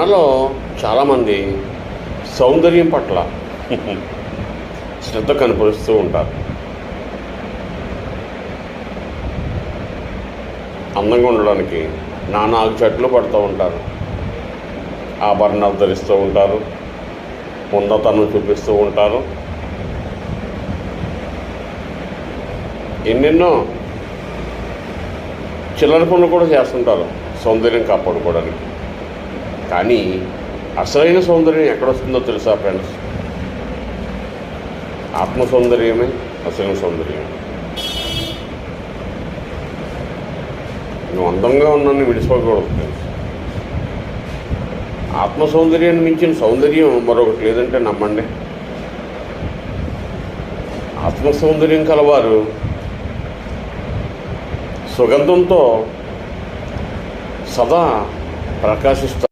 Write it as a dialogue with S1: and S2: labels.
S1: మనలో చాలామంది సౌందర్యం పట్ల శ్రద్ధ కనపరుస్తూ ఉంటారు. అందంగా ఉండడానికి నానా చెట్లు పడుతూ ఉంటారు. ఆభరణాలు ధరిస్తూ ఉంటారు. ఉన్నతనం చూపిస్తూ ఉంటారు. ఎన్నెన్నో చిల్లర పనులు కూడా చేస్తుంటారు సౌందర్యం కాపాడుకోవడానికి. కానీ అసలైన సౌందర్యం ఎక్కడొస్తుందో తెలుసా ఫ్రెండ్స్? ఆత్మ సౌందర్యమే అసలైన సౌందర్యం నువ్వు అందంగా ఉన్నాను విడిచిపోకూడదు ఫ్రెండ్స్. ఆత్మ సౌందర్యాన్ని మించిన సౌందర్యం మరొకటి లేదంటే నమ్మండి. ఆత్మ సౌందర్యం కలవారు సుగంధంతో సదా ప్రకాశిస్తారు.